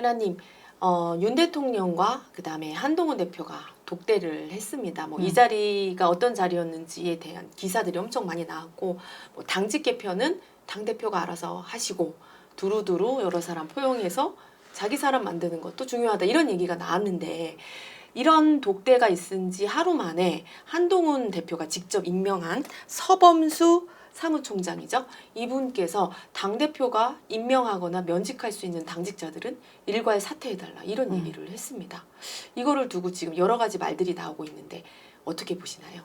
해나님, 어, 윤 대통령과 그 다음에 한동훈 대표가 독대를 했습니다. 뭐이 음. 자리가 어떤 자리였는지에 대한 기사들이 엄청 많이 나왔고, 뭐 당직 개편은 당 대표가 알아서 하시고 두루두루 여러 사람 포용해서 자기 사람 만드는 것도 중요하다 이런 얘기가 나왔는데 이런 독대가 있은 지 하루 만에 한동훈 대표가 직접 임명한 서범수 사무총장이죠. 이분께서 당대표가 임명하거나 면직할 수 있는 당직자들은 일괄 사퇴해달라 이런 음. 얘기를 했습니다. 이거를 두고 지금 여러 가지 말들이 나오고 있는데 어떻게 보시나요?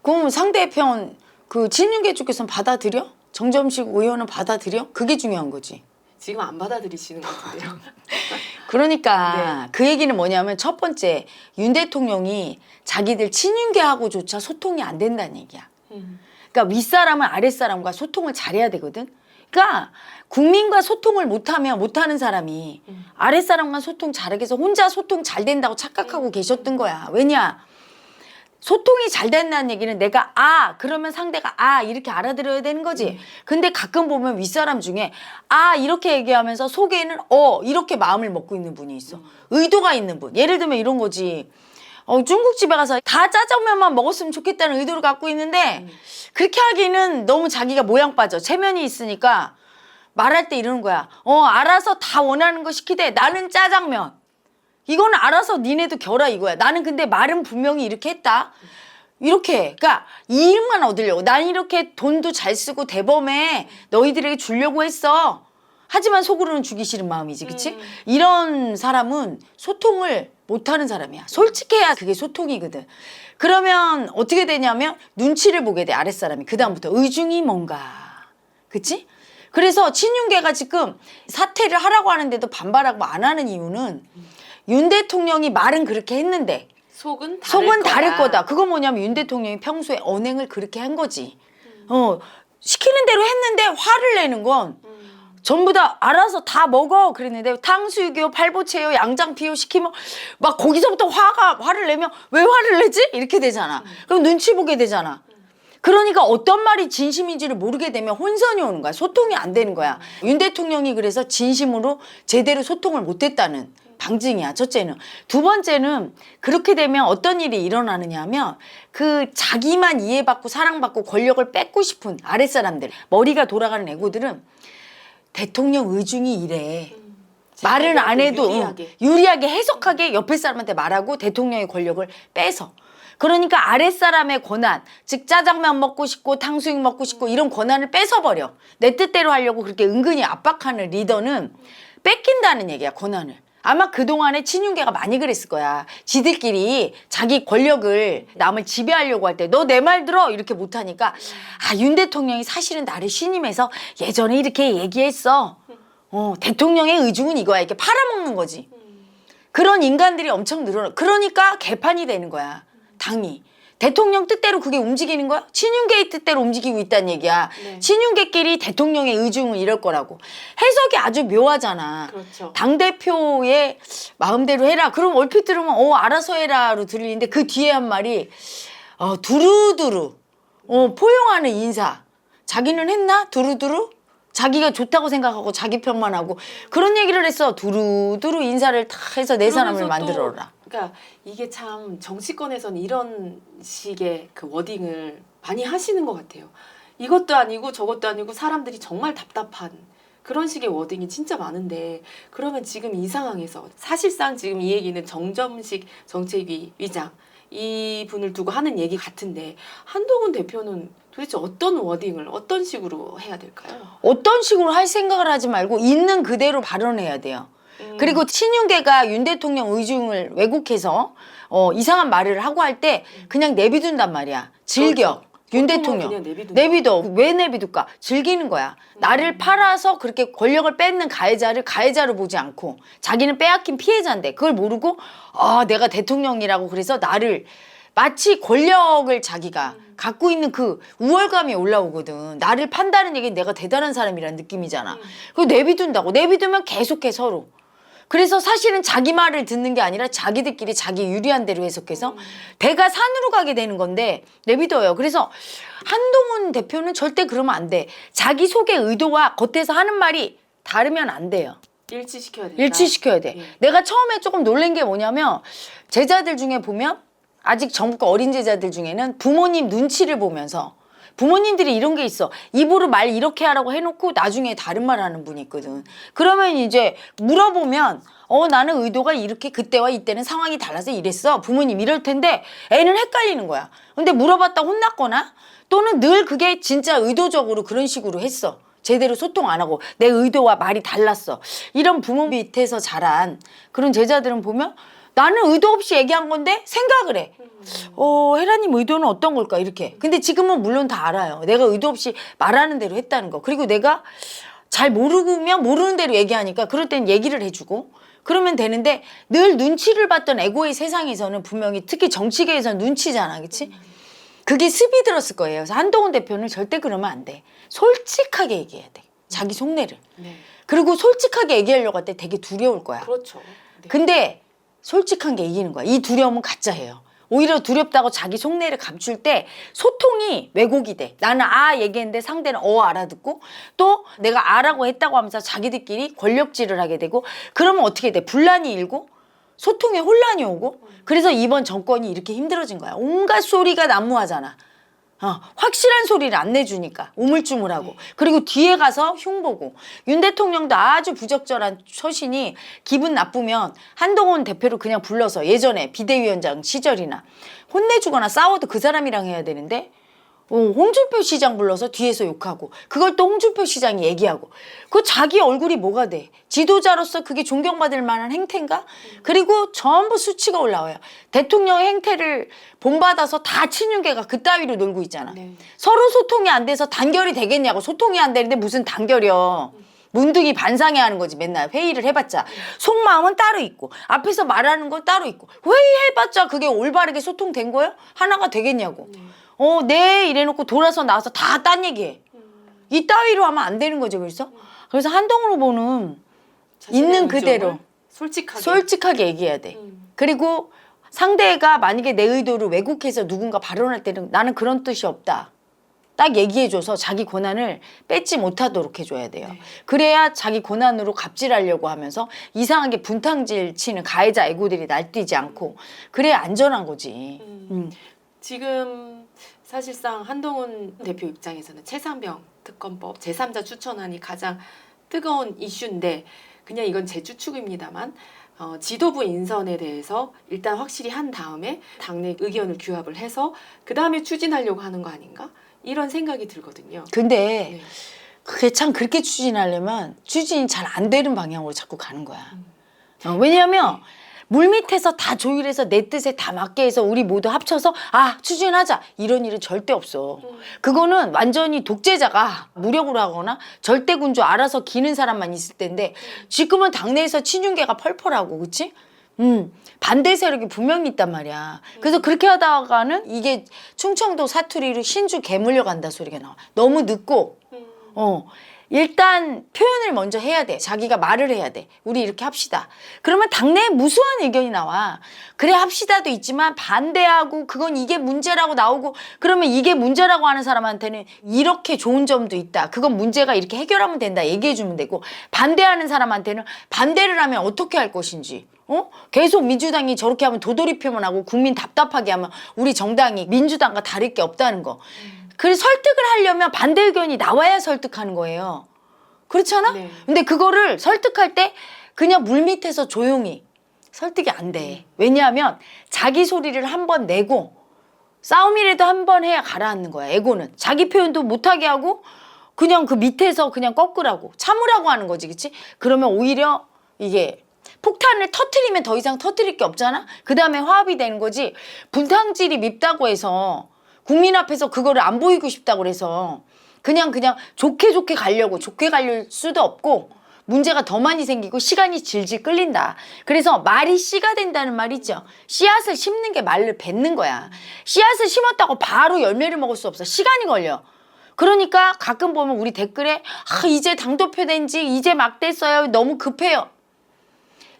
그럼 상대편 그 진윤계 쪽에서는 받아들여? 정점식 의원은 받아들여? 그게 중요한 거지. 지금 안 받아들이시는 것 같은데요. 그러니까 그 얘기는 뭐냐면 첫 번째 윤 대통령이 자기들 친윤계하고조차 소통이 안 된다는 얘기야. 음. 그러니까 윗사람은 아랫사람과 소통을 잘해야 되거든. 그러니까 국민과 소통을 못하면 못하는 사람이 음. 아랫사람과 소통 잘하게 해서 혼자 소통 잘 된다고 착각하고 계셨던 거야. 왜냐? 소통이 잘 된다는 얘기는 내가 아 그러면 상대가 아 이렇게 알아들어야 되는 거지. 근데 가끔 보면 윗사람 중에 아 이렇게 얘기하면서 속에는 어 이렇게 마음을 먹고 있는 분이 있어. 의도가 있는 분. 예를 들면 이런 거지. 어, 중국집에 가서 다 짜장면만 먹었으면 좋겠다는 의도를 갖고 있는데 그렇게 하기는 너무 자기가 모양 빠져. 체면이 있으니까 말할 때 이러는 거야. 어, 알아서 다 원하는 거 시키되 나는 짜장면. 이거는 알아서 니네도 겨라 이거야. 나는 근데 말은 분명히 이렇게 했다. 이렇게. 그러니까 이익만 얻으려고. 난 이렇게 돈도 잘 쓰고 대범해. 너희들에게 주려고 했어. 하지만 속으로는 주기 싫은 마음이지. 그치? 음. 이런 사람은 소통을 못하는 사람이야. 솔직해야 그게 소통이거든. 그러면 어떻게 되냐면 눈치를 보게 돼. 아랫사람이. 그다음부터 의중이 뭔가. 그치? 그래서 친윤계가 지금 사퇴를 하라고 하는데도 반발하고 안 하는 이유는 윤 대통령이 말은 그렇게 했는데 속은 다를 속은 다를 거다. 거다. 그거 뭐냐면 윤 대통령이 평소에 언행을 그렇게 한 거지. 어, 시키는 대로 했는데 화를 내는 건 음. 전부 다 알아서 다 먹어. 그랬는데 탕수육이요 팔보채요 양장피요 시키면 막 거기서부터 화가 화를 내면 왜 화를 내지? 이렇게 되잖아. 그럼 눈치 보게 되잖아. 그러니까 어떤 말이 진심인지를 모르게 되면 혼선이 오는 거야. 소통이 안 되는 거야. 윤 대통령이 그래서 진심으로 제대로 소통을 못했다는 방증이야 첫째는. 두 번째는 그렇게 되면 어떤 일이 일어나느냐 하면 그 자기만 이해받고 사랑받고 권력을 뺏고 싶은 아랫사람들 머리가 돌아가는 애고들은 대통령 의중이 이래. 말은 안 해도 응, 유리하게. 유리하게 해석하게 옆에 사람한테 말하고 대통령의 권력을 빼서. 그러니까 아랫사람의 권한, 즉 짜장면 먹고 싶고 탕수육 먹고 싶고 이런 권한을 뺏어버려. 내 뜻대로 하려고 그렇게 은근히 압박하는 리더는 뺏긴다는 얘기야, 권한을. 아마 그동안에 친윤계가 많이 그랬을 거야. 지들끼리 자기 권력을 남을 지배하려고 할 때 너 내 말 들어 이렇게 못하니까 아 윤 대통령이 사실은 나를 신임해서 예전에 이렇게 얘기했어. 어 대통령의 의중은 이거야 이렇게 팔아먹는 거지. 그런 인간들이 엄청 늘어나. 그러니까 개판이 되는 거야. 당이. 대통령 뜻대로 그게 움직이는 거야? 친윤계의 뜻대로 움직이고 있다는 얘기야. 네. 친윤계끼리 대통령의 의중은 이럴 거라고. 해석이 아주 묘하잖아. 그렇죠. 당대표의 마음대로 해라. 그럼 얼핏 들으면 어 알아서 해라로 들리는데 그 뒤에 한 말이 어 두루두루 어 포용하는 인사. 자기는 했나? 두루두루? 자기가 좋다고 생각하고 자기 편만 하고 그런 얘기를 했어. 두루두루 인사를 다 해서 내 사람을 만들어라. 그러니까 이게 참 정치권에서는 이런 식의 그 워딩을 많이 하시는 것 같아요. 이것도 아니고 저것도 아니고 사람들이 정말 답답한 그런 식의 워딩이 진짜 많은데 그러면 지금 이 상황에서 사실상 지금 이 얘기는 정점식 정책위 위장 이 분을 두고 하는 얘기 같은데 한동훈 대표는 도대체 어떤 워딩을 어떤 식으로 해야 될까요? 어떤 식으로 할 생각을 하지 말고 있는 그대로 발언해야 돼요. 음. 그리고 친윤계가 윤 대통령 의중을 왜곡해서 어, 이상한 말을 하고 할 때 그냥 내비둔단 말이야. 즐겨. 그렇죠. 윤 대통령. 그냥 내비둔다. 내비둬. 왜 내비둘까? 즐기는 거야. 음. 나를 팔아서 그렇게 권력을 뺏는 가해자를 가해자로 보지 않고 자기는 빼앗긴 피해자인데 그걸 모르고 아, 내가 대통령이라고 그래서 나를 마치 권력을 자기가 음. 갖고 있는 그 우월감이 올라오거든. 나를 판다는 얘기는 내가 대단한 사람이라는 느낌이잖아. 음. 그거 내비둔다고. 내비두면 계속해 서로. 그래서 사실은 자기 말을 듣는 게 아니라 자기들끼리 자기 유리한 대로 해석해서 배가 산으로 가게 되는 건데 내비둬요. 그래서 한동훈 대표는 절대 그러면 안 돼. 자기 속의 의도와 겉에서 하는 말이 다르면 안 돼요. 일치시켜야 된다. 일치시켜야 돼. 예. 내가 처음에 조금 놀란 게 뭐냐면 제자들 중에 보면 아직 정부가 어린 제자들 중에는 부모님 눈치를 보면서 부모님들이 이런 게 있어. 입으로 말 이렇게 하라고 해놓고 나중에 다른 말 하는 분이 있거든. 그러면 이제 물어보면 어 나는 의도가 이렇게 그때와 이때는 상황이 달라서 이랬어. 부모님 이럴 텐데 애는 헷갈리는 거야. 근데 물어봤다 혼났거나 또는 늘 그게 진짜 의도적으로 그런 식으로 했어. 제대로 소통 안 하고 내 의도와 말이 달랐어. 이런 부모 밑에서 자란 그런 제자들은 보면 나는 의도 없이 얘기한 건데 생각을 해. 어, 헤라님 의도는 어떤 걸까? 이렇게. 근데 지금은 물론 다 알아요. 내가 의도 없이 말하는 대로 했다는 거. 그리고 내가 잘 모르면 모르는 대로 얘기하니까 그럴 땐 얘기를 해주고 그러면 되는데 늘 눈치를 봤던 에고의 세상에서는 분명히 특히 정치계에서는 눈치잖아. 그치? 그게 습이 들었을 거예요. 그래서 한동훈 대표는 절대 그러면 안 돼. 솔직하게 얘기해야 돼. 자기 속내를. 네. 그리고 솔직하게 얘기하려고 할 때 되게 두려울 거야. 그렇죠. 네. 근데 솔직한 게 이기는 거야. 이 두려움은 가짜예요. 오히려 두렵다고 자기 속내를 감출 때 소통이 왜곡이 돼. 나는 아 얘기했는데 상대는 어 알아듣고 또 내가 아라고 했다고 하면서 자기들끼리 권력질을 하게 되고 그러면 어떻게 돼? 분란이 일고 소통에 혼란이 오고 그래서 이번 정권이 이렇게 힘들어진 거야. 온갖 소리가 난무하잖아. 어, 확실한 소리를 안 내주니까 우물쭈물하고. 그리고 뒤에 가서 흉보고. 윤 대통령도 아주 부적절한 처신이 기분 나쁘면 한동훈 대표를 그냥 불러서 예전에 비대위원장 시절이나 혼내주거나 싸워도 그 사람이랑 해야 되는데 어, 홍준표 시장 불러서 뒤에서 욕하고 그걸 또 홍준표 시장이 얘기하고. 그 자기 얼굴이 뭐가 돼? 지도자로서 그게 존경받을 만한 행태인가? 그리고 전부 수치가 올라와요. 대통령의 행태를 본받아서 다 친윤계가 그따위로 놀고 있잖아. 네. 서로 소통이 안 돼서 단결이 되겠냐고 소통이 안 되는데 무슨 단결이요? 문득이 반상회 하는 거지 맨날. 회의를 해봤자. 속마음은 따로 있고 앞에서 말하는 건 따로 있고. 회의해봤자 그게 올바르게 소통된 거예요? 하나가 되겠냐고 어, 네 이래놓고 돌아서 나와서 다 딴 얘기해. 이 따위로 하면 안 되는 거죠, 그래서? 그래서 한동훈 후보는 자신의 있는 그대로 솔직하게. 솔직하게 얘기해야 돼. 음. 그리고 상대가 만약에 내 의도를 왜곡해서 누군가 발언할 때는 나는 그런 뜻이 없다. 딱 얘기해줘서 자기 권한을 뺏지 못하도록 해줘야 돼요. 네. 그래야 자기 권한으로 갑질하려고 하면서 이상하게 분탕질 치는 가해자 애고들이 날뛰지 않고 그래야 안전한 거지. 음. 음. 지금 사실상 한동훈 대표 입장에서는 최상병 특검법 제3자 추천안이 가장 뜨거운 이슈인데 그냥 이건 제 추측입니다만 어, 지도부 인선에 대해서 일단 확실히 한 다음에 당내 의견을 규합을 해서 그 다음에 추진하려고 하는 거 아닌가 이런 생각이 들거든요. 근데 네. 그게 참 그렇게 추진하려면 추진이 잘 안 되는 방향으로 자꾸 가는 거야. 어, 왜냐하면 물 밑에서 다 조율해서 내 뜻에 다 맞게 해서 우리 모두 합쳐서 아 추진하자 이런 일은 절대 없어. 그거는 완전히 독재자가 무력으로 하거나 절대군주 알아서 기는 사람만 있을 텐데 지금은 당내에서 친윤계가 펄펄하고 그치? 음, 반대 세력이 분명히 있단 말이야. 그래서 그렇게 하다가는 이게 충청도 사투리로 신주 개물려 간다 소리가 나와. 너무 늦고 음. 어. 일단 표현을 먼저 해야 돼. 자기가 말을 해야 돼. 우리 이렇게 합시다. 그러면 당내에 무수한 의견이 나와. 그래 합시다도 있지만 반대하고 그건 이게 문제라고 나오고 그러면 이게 문제라고 하는 사람한테는 이렇게 좋은 점도 있다. 그건 문제가 이렇게 해결하면 된다. 얘기해 주면 되고 반대하는 사람한테는 반대를 하면 어떻게 할 것인지 어? 계속 민주당이 저렇게 하면 도돌이표만 하고 국민 답답하게 하면 우리 정당이 민주당과 다를 게 없다는 거. 그래서 설득을 하려면 반대 의견이 나와야 설득하는 거예요. 그렇잖아? 네. 근데 그거를 설득할 때 그냥 물 밑에서 조용히 설득이 안 돼. 왜냐하면 자기 소리를 한 번 내고 싸움이라도 한 번 해야 가라앉는 거야. 에고는 자기 표현도 못하게 하고 그냥 그 밑에서 그냥 꺾으라고 참으라고 하는 거지, 그치? 그러면 오히려 이게 폭탄을 터트리면 더 이상 터트릴 게 없잖아. 그 다음에 화합이 되는 거지. 분탕질이 밉다고 해서 국민 앞에서 그거를 안 보이고 싶다고 그래서 그냥 그냥 좋게 좋게 가려고 좋게 갈 수도 없고 문제가 더 많이 생기고 시간이 질질 끌린다. 그래서 말이 씨가 된다는 말 있죠. 씨앗을 심는 게 말을 뱉는 거야. 씨앗을 심었다고 바로 열매를 먹을 수 없어. 시간이 걸려. 그러니까 가끔 보면 우리 댓글에 아 이제 당도표 된 지 이제 막 됐어요. 너무 급해요.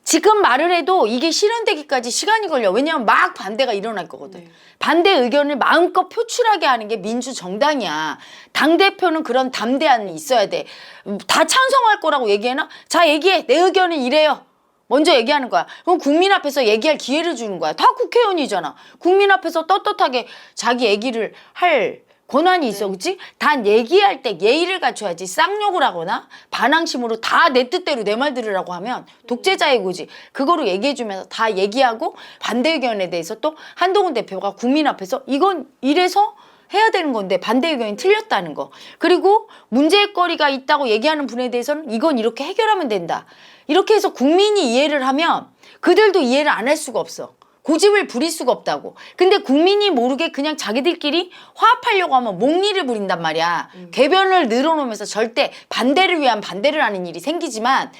지금 말을 해도 이게 실현되기까지 시간이 걸려. 왜냐하면 막 반대가 일어날 거거든. 네. 반대 의견을 마음껏 표출하게 하는 게 민주정당이야. 당대표는 그런 담대함이 있어야 돼. 음, 다 찬성할 거라고 얘기해나? 자, 얘기해. 내 의견은 이래요. 먼저 얘기하는 거야. 그럼 국민 앞에서 얘기할 기회를 주는 거야. 다 국회의원이잖아. 국민 앞에서 떳떳하게 자기 얘기를 할 권한이 있어, 그치? 단 얘기할 때 예의를 갖춰야지 쌍욕을 하거나 반항심으로 다 내 뜻대로 내 말 들으라고 하면 독재자의 고지. 그거로 얘기해주면서 다 얘기하고 반대 의견에 대해서 또 한동훈 대표가 국민 앞에서 이건 이래서 해야 되는 건데 반대 의견이 틀렸다는 거. 그리고 문제거리가 있다고 얘기하는 분에 대해서는 이건 이렇게 해결하면 된다. 이렇게 해서 국민이 이해를 하면 그들도 이해를 안 할 수가 없어. 고집을 부릴 수가 없다고. 근데 국민이 모르게 그냥 자기들끼리 화합하려고 하면 목리를 부린단 말이야. 궤변을 늘어놓으면서 절대 반대를 위한 반대를 하는 일이 생기지만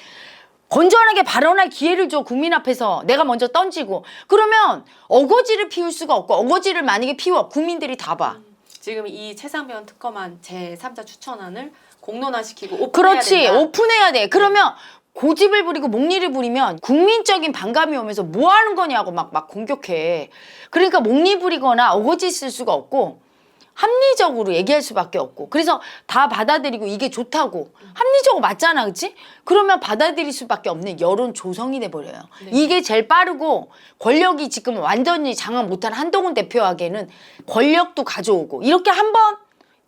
건전하게 발언할 기회를 줘 국민 앞에서 내가 먼저 던지고 그러면 어거지를 피울 수가 없고 어거지를 만약에 피워 국민들이 다 봐. 지금 이 최상병 특검안 제 3자 추천안을 공론화시키고 오픈해야 그렇지 된다. 오픈해야 돼. 그러면 고집을 부리고 목리를 부리면 국민적인 반감이 오면서 뭐 하는 거냐고 막 막 공격해. 그러니까 목리 부리거나 어거지 쓸 수가 없고 합리적으로 얘기할 수밖에 없고 그래서 다 받아들이고 이게 좋다고 합리적으로 맞잖아 그치? 그러면 받아들일 수밖에 없는 여론 조성이 돼버려요 네. 이게 제일 빠르고 권력이 지금 완전히 장악 못한 한동훈 대표에게는 권력도 가져오고 이렇게 한번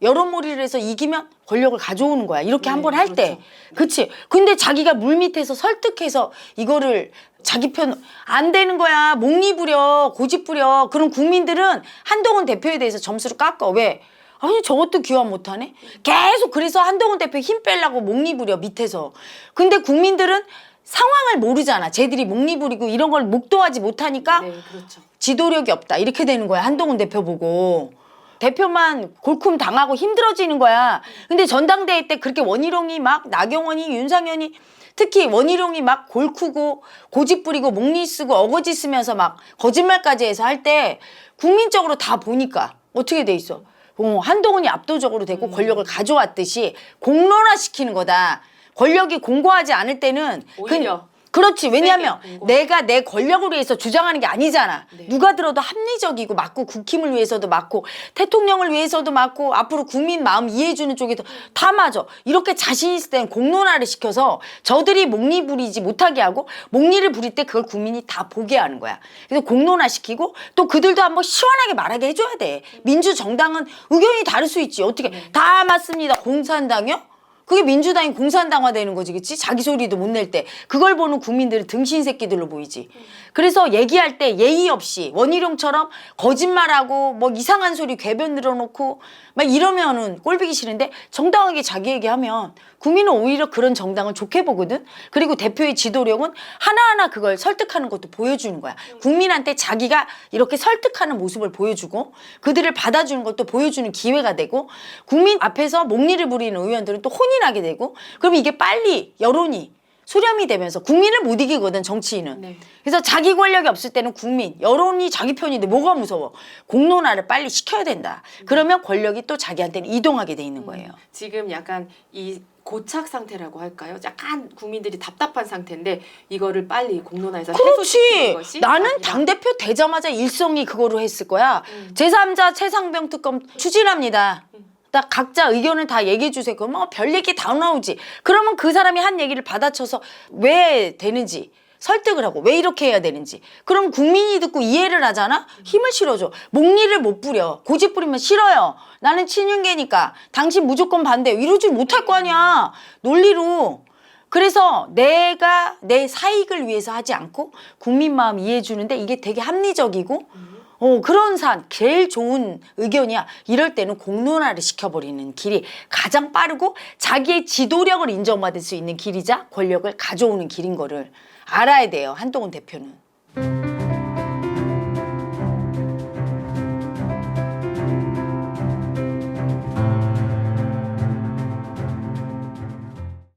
여론몰이를 해서 이기면 권력을 가져오는 거야 이렇게 네, 한번 할 때 그치? 근데 자기가 물밑에서 설득해서 이거를 자기 편 안 되는 거야. 목리 부려, 고집 부려. 그럼 국민들은 한동훈 대표에 대해서 점수를 깎아. 왜? 아니 저것도 기원 못하네. 계속 그래서 한동훈 대표 힘 빼려고 목리 부려 밑에서. 근데 국민들은 상황을 모르잖아. 쟤들이 목리 부리고 이런 걸 목도하지 못하니까 네, 그렇죠. 지도력이 없다. 이렇게 되는 거야. 한동훈 대표 보고. 대표만 골쿰 당하고 힘들어지는 거야. 근데 전당대회 때 그렇게 원희룡이 막 나경원이 윤상현이 특히 원희룡이 막 골크고 고집 부리고 목리 쓰고 어거지 쓰면서 막 거짓말까지 해서 할 때 국민적으로 다 보니까 어떻게 돼 있어? 어, 한동훈이 압도적으로 되고 권력을 가져왔듯이 공론화시키는 거다. 권력이 공고하지 않을 때는 오히려 그, 렇지 왜냐하면 세게 공고. 내가 내 권력을 위해서 주장하는 게 아니잖아. 네. 누가 들어도 합리적이고 맞고 국힘을 위해서도 맞고 대통령을 위해서도 맞고 앞으로 국민 마음 이해해주는 쪽에도 다 맞아. 이렇게 자신 있을 때는 공론화를 시켜서 저들이 목리 부리지 못하게 하고 목리를 부릴 때 그걸 국민이 다 보게 하는 거야. 그래서 공론화 시키고 또 그들도 한번 시원하게 말하게 해줘야 돼. 민주정당은 의견이 다를 수 있지. 어떻게 다 맞습니다. 공산당이요? 그게 민주당이 공산당화 되는 거지, 그치? 자기 소리도 못 낼 때. 그걸 보는 국민들은 등신 새끼들로 보이지. 그래서 얘기할 때 예의 없이 원희룡처럼 거짓말하고 뭐 이상한 소리 궤변 늘어놓고 막 이러면은 꼴보기 싫은데 정당하게 자기 얘기하면 국민은 오히려 그런 정당을 좋게 보거든. 그리고 대표의 지도력은 하나하나 그걸 설득하는 것도 보여주는 거야. 국민한테 자기가 이렇게 설득하는 모습을 보여주고 그들을 받아주는 것도 보여주는 기회가 되고 국민 앞에서 목리를 부리는 의원들은 또 혼이 나게 되고 그럼 이게 빨리 여론이 수렴이 되면서 국민을 못 이기거든 정치인은. 네. 그래서 자기 권력이 없을 때는 국민, 여론이 자기 편인데 뭐가 무서워? 공론화를 빨리 시켜야 된다. 그러면 권력이 또 자기한테는 이동하게 돼 있는 거예요. 지금 약간 이 고착 상태라고 할까요? 약간 국민들이 답답한 상태인데 이거를 빨리 공론화해서 그렇지. 것이 나는 답이다. 당대표 되자마자 일성이 그거로 했을 거야. 음. 제3자 최상병 특검 추진합니다. 딱 각자 의견을 다 얘기해 주세요. 그러면 어, 별 얘기 다 나오지. 그러면 그 사람이 한 얘기를 받아쳐서 왜 되는지 설득을 하고 왜 이렇게 해야 되는지. 그럼 국민이 듣고 이해를 하잖아? 힘을 실어줘. 목리를 못 부려. 고집 부리면 싫어요. 나는 친윤계니까 당신 무조건 반대. 이러지 못할 거 아니야. 논리로. 그래서 내가 내 사익을 위해서 하지 않고 국민 마음 이해해 주는데 이게 되게 합리적이고 어, 그런 산 제일 좋은 의견이야. 이럴 때는 공론화를 시켜버리는 길이 가장 빠르고 자기의 지도력을 인정받을 수 있는 길이자 권력을 가져오는 길인 거를 알아야 돼요. 한동훈 대표는.